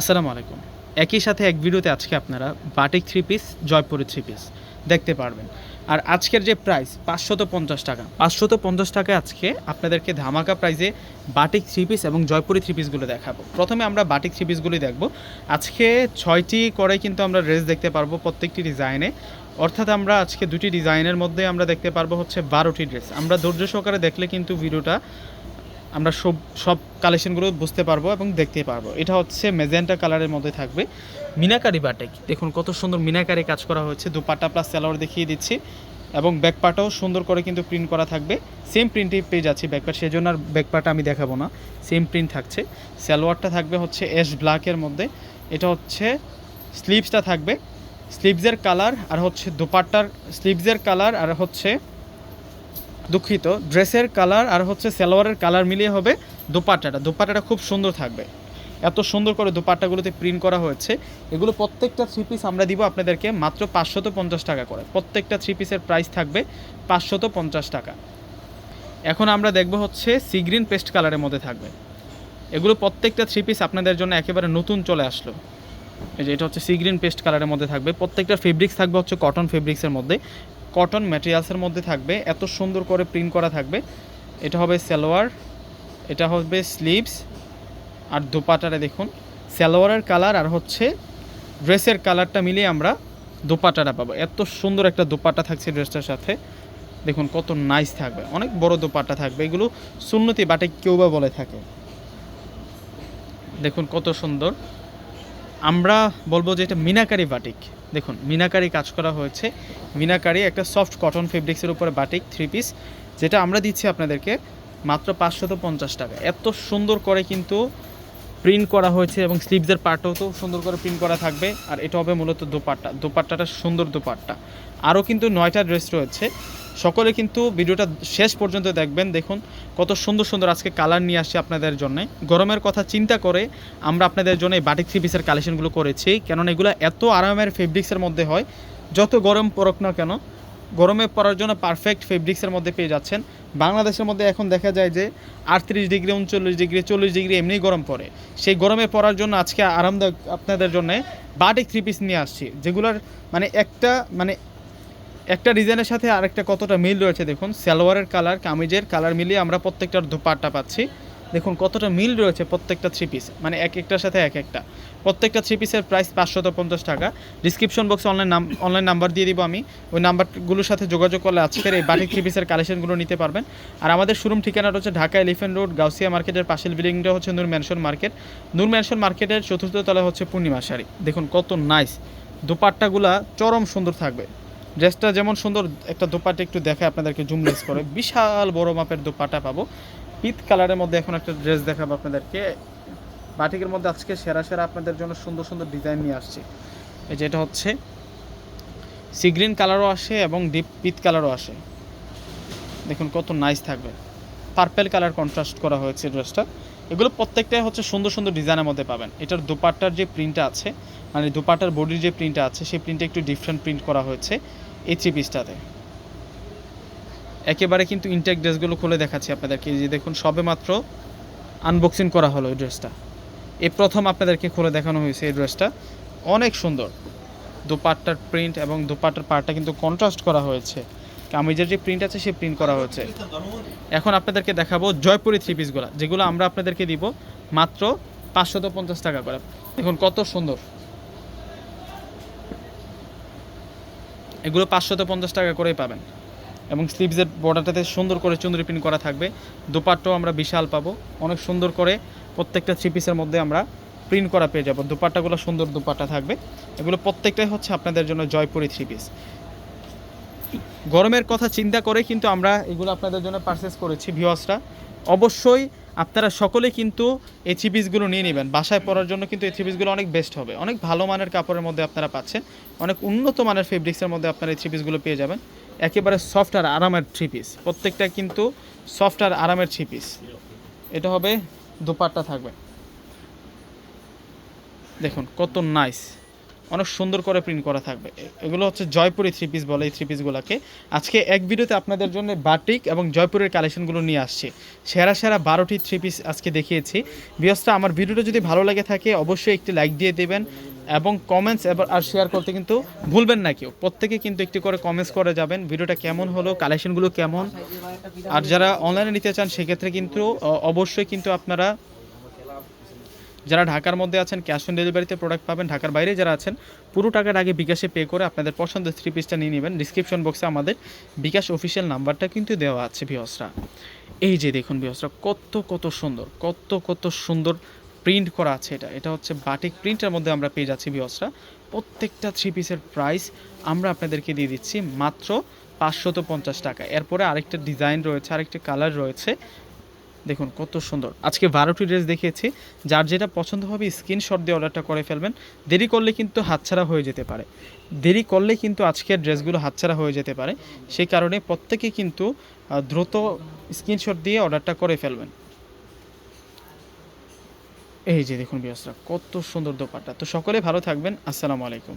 আসসালামু আলাইকুম। একই সাথে এক ভিডিওতে আজকে আপনারা batik three piece Jaipuri three piece দেখতে পারবেন। আর আজকের যে প্রাইস পাঁচশত পঞ্চাশ টাকা। পাঁচশত পঞ্চাশ টাকায় আজকে আপনাদেরকে ধামাকা প্রাইজে বাটিক থ্রি পিস এবং জয়পুরি থ্রি পিসগুলো দেখাবো। প্রথমে আমরা বাটিক থ্রি পিসগুলোই দেখব। আজকে ছয়টি করে কিন্তু আমরা ড্রেস দেখতে পারব প্রত্যেকটি ডিজাইনে অর্থাৎ আমরা আজকে দুটি ডিজাইনের মধ্যে আমরা দেখতে পারব হচ্ছে বারোটি ড্রেস আমরা ধৈর্য সহকারে দেখলে কিন্তু ভিডিওটা আমরা সব সব কালেকশনগুলো বুঝতে পারব এবং দেখতে পারব। এটা হচ্ছে মেজেন্টা কালারের মধ্যে থাকবে। মিনাকারি বাটিক দেখুন কত সুন্দর মিনাকারি কাজ করা হয়েছে। দুপাট্টা প্লাস স্যালোয়ার দেখিয়ে দিচ্ছি। এবং ব্যাকপাটাও সুন্দর করে কিন্তু প্রিন্ট করা থাকবে। সেম প্রিন্টেই পেয়ে যাচ্ছি ব্যাকপাট সেই জন্য আর ব্যাকপাটা আমি দেখাবো না। সেম প্রিন্ট থাকছে। স্যালোয়ারটা থাকবে হচ্ছে অ্যাশ ব্ল্যাকের মধ্যে। এটা হচ্ছে স্লিভসটা থাকবে। স্লিভসের কালার আর হচ্ছে দুপাট্টার স্লিভসের কালার আর হচ্ছে দুঃখিত। ড্রেসের কালার আর হচ্ছে সালোয়ারের কালার মিলিয়ে হবে দোপাট্টাটা। দোপাট্টাটা খুব সুন্দর থাকবে। এত সুন্দর করে দোপাট্টাগুলোতে প্রিন্ট করা হয়েছে। এগুলো প্রত্যেকটা থ্রি পিস আমরা দিব আপনাদেরকে মাত্র পাঁচশত পঞ্চাশ টাকা করে। প্রত্যেকটা থ্রি পিসের প্রাইস থাকবে পাঁচশত পঞ্চাশ টাকা। এখন আমরা দেখব হচ্ছে সি গ্রিন পেস্ট কালারের মধ্যে থাকবে। এগুলো প্রত্যেকটা থ্রি পিস আপনাদের জন্য একেবারে নতুন চলে আসলো। এই যে এটা হচ্ছে সি গ্রিন পেস্ট কালারের মধ্যে থাকবে। প্রত্যেকটা ফেব্রিক্স থাকবে হচ্ছে কটন ফেব্রিক্সের মধ্যে। কটন ম্যাটেরিয়ালসের মধ্যে থাকবে। এত সুন্দর করে প্রিন্ট করা থাকবে। এটা হবে সালোয়ার, এটা হবে স্লিভস আর দোপাটারে দেখুন, সালোয়ারের কালার আর হচ্ছে ড্রেসের কালারটা মিলিয়ে আমরা দোপাটাটা পাবো। এত সুন্দর একটা দোপাট্টা থাকছে ড্রেসটার সাথে। দেখুন, কত নাইস থাকবে। অনেক বড় দোপাট্টা থাকবে। এগুলো সুন্নতি বাটে কেউ বা বলে থাকে। দেখুন, কত সুন্দর। আমরা বলব যে এটা মিনাকারি বাটিক। দেখুন, মিনাকারি কাজ করা হয়েছে। মিনাকারি একটা সফট কটন ফেব্রিক্সের উপরে বাটিক থ্রি পিস যেটা আমরা দিচ্ছি আপনাদেরকে মাত্র পাঁচশত পঞ্চাশ টাকা এত সুন্দর করে কিন্তু প্রিন্ট করা হয়েছে এবং স্লিভসের পার্টও তো সুন্দর করে প্রিন্ট করা থাকবে। আর এটা হবে মূলত দোপাট্টা। দোপাট্টাটা সুন্দর দোপাট্টা। আরও কিন্তু নয়টা ড্রেস রয়েছে। সকলে কিন্তু ভিডিওটা শেষ পর্যন্ত দেখবেন। দেখুন, কত সুন্দর সুন্দর আজকে কালার নিয়ে আসছে আপনাদের জন্য। গরমের কথা চিন্তা করে আমরা আপনাদের জন্য এই বাটিক থ্রি পিসের কালেকশনগুলো করেছি। কেননা এগুলো এত আরামের ফেব্রিক্সের মধ্যে হয়, যত গরম পড়ুক না কেন, গরমে পরার জন্য পারফেক্ট ফেব্রিক্সের মধ্যে পেয়ে যাচ্ছেন। বাংলাদেশের মধ্যে এখন দেখা যায় যে আটত্রিশ ডিগ্রি, উনচল্লিশ ডিগ্রি, চল্লিশ ডিগ্রি এমনি গরম পড়ে। সেই গরমে পড়ার জন্য আজকে আরামদায়ক আপনাদের জন্য বাটিক থ্রি পিস নিয়ে আসছি। যেগুলোর মানে একটা মানে একটা ডিজাইনের সাথে আরেকটা কতটা মিল রয়েছে দেখুন, সালোয়ারের কালার, কামিজের কালার মিলিয়ে আমরা প্রত্যেকটার দুপাট্টা পাচ্ছি। দেখুন কতটা মিল রয়েছে প্রত্যেকটা থ্রি পিস মানে এক একটার সাথে এক একটা। প্রত্যেকটা থ্রি পিসের প্রাইস পাঁচশত পঞ্চাশ টাকা। ডিসক্রিপশন বক্সে অনলাইন নাম অনলাইন নাম্বার দিয়ে দিব আমি। ওই নাম্বারগুলোর সাথে যোগাযোগ করলে আজকের এই বাটিক থ্রি পিসের কালেকশনগুলো নিতে পারবেন। আর আমাদের শোরুম ঠিকানাটা হচ্ছে ঢাকা এলিফেন্ট রোড গাউসিয়া মার্কেটের পাশের বিল্ডিংটা হচ্ছে Noor mansion market Noor mansion মার্কেটের চতুর্থ তলা হচ্ছে পূর্ণিমা শাড়ি। দেখুন কত নাইস দুপাট্টাগুলা চরম সুন্দর থাকবে। ড্রেসটা যেমন সুন্দর, একটা দোপাটা একটু দেখে আপনাদেরকে জুমলেস করে। বিশাল বড় মাপের দোপাটা পাবো। পিত কালারের মধ্যে এখন একটা ড্রেস দেখাবো আপনাদেরকে। বাটিকের মধ্যে আজকে সেরা সেরা আপনাদের জন্য সুন্দর সুন্দর ডিজাইন নিয়ে আসছে। এই যেটা হচ্ছে। সি গ্রিন কালারও আসে এবং ডিপ পিত কালারও আসে। দেখুন কত নাইস থাকবে। পার্পেল কালার কন্ট্রাস্ট করা হয়েছে ড্রেসটা। এগুলো প্রত্যেকটাই হচ্ছে সুন্দর সুন্দর ডিজাইনের মধ্যে পাবেন। এটার দুপাট্টার যে প্রিন্টটা আছে মানে দুপাট্টার বডির যে প্রিন্টটা আছে, সেই প্রিন্টটা একটু ডিফারেন্ট প্রিন্ট করা হয়েছে। এই থ্রি পিসটাতে। একেবারে কিন্তু ইনটেক ড্রেসগুলো খুলে দেখাচ্ছি আপনাদেরকে। যে দেখুন সবে মাত্র আনবক্সিং করা হলো এই ড্রেসটা এই প্রথম আপনাদেরকে খুলে দেখানো হয়েছে এই ড্রেসটা অনেক সুন্দর। দুপাট্টার প্রিন্ট এবং দুপাট্টার পার্টটা কিন্তু কন্ট্রাস্ট করা হয়েছে। কামিজের যে প্রিন্ট আছে সেই প্রিন্ট করা হয়েছে। এখন আপনাদেরকে দেখাবো জয়পুরি থ্রি পিসগুলো যেগুলো আমরা আপনাদেরকে দিব মাত্র পাঁচশত পঞ্চাশ টাকা করে। দেখুন কত সুন্দর। এগুলো পাঁচশত পঞ্চাশ টাকা করেই পাবেন। এবং স্লিভসের বর্ডারটাতে সুন্দর করে চুন্দরি প্রিন্ট করা থাকবে। দুপাট্টাও আমরা বিশাল পাবো। অনেক সুন্দর করে প্রত্যেকটা থ্রি পিসের মধ্যে আমরা প্রিন্ট করা পেয়ে যাব। দুপাট্টাগুলো সুন্দর দুপাট্টা থাকবে। এগুলো প্রত্যেকটাই হচ্ছে আপনাদের জন্য জয়পুরি থ্রি পিস গরমের কথা চিন্তা করে কিন্তু আমরা এগুলো আপনাদের জন্য পারচেস করেছি ভিওয়াসরা অবশ্যই আপনারা সকলে কিন্তু এই থ্রি পিসগুলো নিয়ে নেবেন। বাসায় পরার জন্য কিন্তু এই থ্রি পিসগুলো অনেক বেস্ট হবে। অনেক ভালো মানের কাপড়ের মধ্যে আপনারা পাচ্ছেন। অনেক উন্নত মানের ফেব্রিক্সের মধ্যে আপনারা এই থ্রি পিসগুলো পেয়ে যাবেন। একেবারে সফট আর আরামের থ্রি পিস প্রত্যেকটা কিন্তু সফট আর আরামের থ্রি পিস এটা হবে দুপাট্টা থাকবে। দেখুন, কত নাইস অনেক সুন্দর করে প্রিন্ট করা থাকবে। এগুলো হচ্ছে জয়পুরি থ্রি পিস বলে এই থ্রি পিসগুলোকে আজকে এক ভিডিওতে আপনাদের জন্য বাটিক এবং জয়পুরের কালেকশনগুলো নিয়ে আসছি। সেরা সেরা বারোটি থ্রি পিস আজকে দেখিয়েছি। বিয়সটা আমার ভিডিওটা যদি ভালো লাগে থাকে, অবশ্যই একটি লাইক দিয়ে দেবেন এবং কমেন্টস এবার আর শেয়ার করতে কিন্তু ভুলবেন না কেউ। প্রত্যেকে কিন্তু একটি করে কমেন্টস করে যাবেন ভিডিওটা কেমন হলো কালেকশনগুলো কেমন। আর যারা অনলাইনে নিতে চান, সেক্ষেত্রে কিন্তু অবশ্যই কিন্তু আপনারা যারা ঢাকার মধ্যে আছেন ক্যাশ অন ডেলিভারিতে প্রোডাক্ট পাবেন, ঢাকার বাইরে যারা আছেন, পুরো টাকার আগে বিকাশে পে করে আপনাদের পছন্দের থ্রি পিসটা নিয়ে নেবেন। ডিসক্রিপশন বক্সে আমাদের বিকাশ অফিসিয়াল নাম্বারটা কিন্তু দেওয়া আছে ভিওসরা এই যে দেখুন ভিওসরা কত কত সুন্দর, কত কত সুন্দর প্রিন্ট করা আছে এটা। এটা হচ্ছে বাটিক প্রিন্টের মধ্যে আমরা পেয়ে যাচ্ছি ভিওসরা প্রত্যেকটা থ্রি পিসের প্রাইস আমরা আপনাদেরকে দিয়ে দিচ্ছি মাত্র পাঁচশত পঞ্চাশ টাকা। এরপরে আরেকটা ডিজাইন রয়েছে, আরেকটা কালার রয়েছে। দেখুন, কত সুন্দর। আজকে বারোটি ড্রেস দেখিয়েছি, যার যেটা পছন্দ হবে স্ক্রিনশট দিয়ে অর্ডারটা করে ফেলবেন। দেরি করলে কিন্তু হাতছাড়া হয়ে যেতে পারে। দেরি করলে কিন্তু আজকের ড্রেসগুলো হাতছাড়া হয়ে যেতে পারে। সেই কারণে প্রত্যেকে কিন্তু দ্রুত স্ক্রিনশট দিয়ে অর্ডারটা করে ফেলবেন। এই যে দেখুন বিয়াসরা কত সুন্দর দোপাট্টা। তো সকলে ভালো থাকবেন। আসসালামু আলাইকুম।